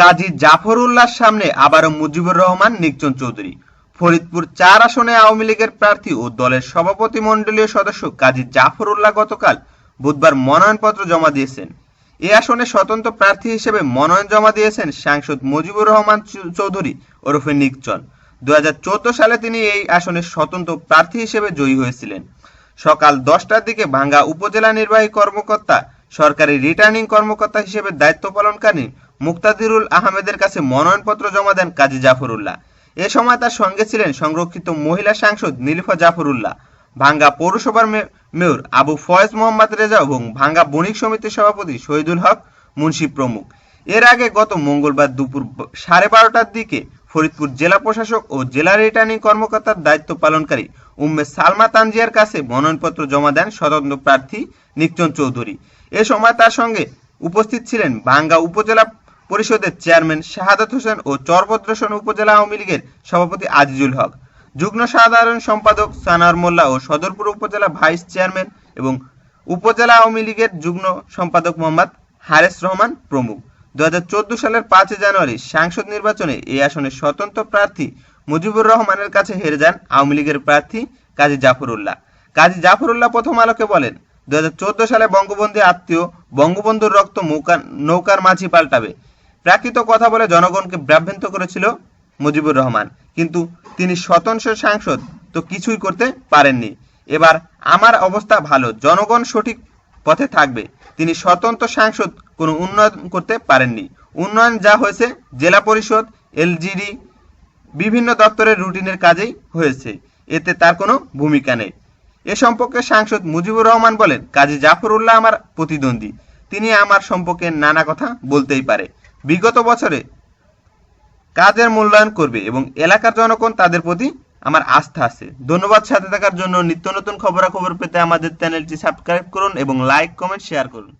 কাজী জাফরুল্লাহর সামনে আবারও মুজিবুর রহমান, নিকচন চৌধুরী। ফরিদপুর চার আসনে আওয়ামী লীগের প্রার্থী ও দলের সভাপতি মণ্ডলীয় সদস্য কাজী জাফরুল্লাহ গতকাল বুধবার মনোনয়নপত্র জমা দিয়েছেন। এ আসনে স্বতন্ত্র প্রার্থী হিসেবে মনোনয়ন জমা দিয়েছেন সাংসদ মুজিবুর রহমান চৌধুরী ওরফে নিকচন। দু হাজার চোদ্দ সালে তিনি এই আসনে স্বতন্ত্র প্রার্থী হিসেবে জয়ী হয়েছিলেন। সকাল দশটার দিকে ভাঙ্গা উপজেলা নির্বাহী কর্মকর্তা সরকারি রিটার্নিং কর্মকর্তা হিসেবে দায়িত্ব পালনকারী মুক্তাদিরুল আহমেদের কাছে মনোনয়নপত্র জমা দেন কাজী জাফরুল্লাহ। এ সময় তার সঙ্গে ছিলেন সংরক্ষিত মহিলা সাংসদ নীলুফা জাফরুল্লাহ, ভাঙ্গা পৌরসভার মেয়র আবু ফয়েজ মোহাম্মদ রেজা এবং ভাঙ্গা বণিক সমিতির সভাপতি শহীদুল হক মুন্সি প্রমুখ। এর আগে গত মঙ্গলবার দুপুর সাড়ে বারোটার দিকে ফরিদপুর জেলা প্রশাসক ও জেলা রিটার্নিং কর্মকর্তার দায়িত্ব পালনকারী উম্মে সালমা তানজিয়ার কাছে মনোনয়নপত্র জমা দেন স্বতন্ত্র প্রার্থী নিকচন চৌধুরী। এ সময় তার সঙ্গে উপস্থিত ছিলেন ভাঙ্গা উপজেলা পরিষদের চেয়ারম্যান শাহাদাত হোসেন ও চরভদ্রসন উপজেলা আওয়ামী লীগের সভাপতি আজিজুল হক। যুগ্ম সাধারণ সম্পাদক সানার মোল্লা ও সদরপুর উপজেলা ভাইস চেয়ারম্যান এবং উপজেলা আওয়ামী লীগের যুগ্ম সম্পাদক মোহাম্মদ হারেস রহমান প্রমুখ। দু সালের পাঁচই জানুয়ারি সাংসদ নির্বাচনে এই আসনের স্বতন্ত্র প্রার্থী মুজিবুর রহমানের কাছে হেরে যান আওয়ামী লীগের প্রার্থী কাজী জাফরুল্লাহ। কাজী জাফরুল্লাহ প্রথম আলোকে বলেন দু সালে বঙ্গবন্ধু আত্মীয় বঙ্গবন্ধুর রক্ত নৌকার মাঝি পাল্টাবে। প্রাকৃত কথা বলে জনগণকে ব্রাভ্যন্ত করেছিল মুজিবুর রহমান। কিন্তু তিনি স্বতন্ত্র সাংসদ তো কিছুই করতে পারেননি। এবার আমার অবস্থা ভালো, জনগণ সঠিক পথে থাকবে। তিনি স্বতন্ত্র সাংসদ কোনো উন্নয়ন করতে পারেননি। উন্নয়ন যা হয়েছে, জেলা পরিষদ, এলজিডি, বিভিন্ন দপ্তরের রুটিনের কাজেই হয়েছে। এতে তার কোনো ভূমিকা নেই। এ সম্পর্কে সাংসদ মুজিবুর রহমান বলেন, কাজী জাফরুল্লাহ আমার প্রতিদ্বন্দ্বী। তিনি আমার সম্পর্কে নানা কথা বলতেই পারে। বিগত বছরে কাজের মূল্যায়ন করবে এবং এলাকার জনগণ তাদের প্রতি আমার আস্থা আছে। ধন্যবাদ সাথে থাকার জন্য নিত্য নতুন খবরাখবর পেতে আমাদের চ্যানেলটি সাবস্ক্রাইব করুন এবং লাইক, কমেন্ট, শেয়ার করুন।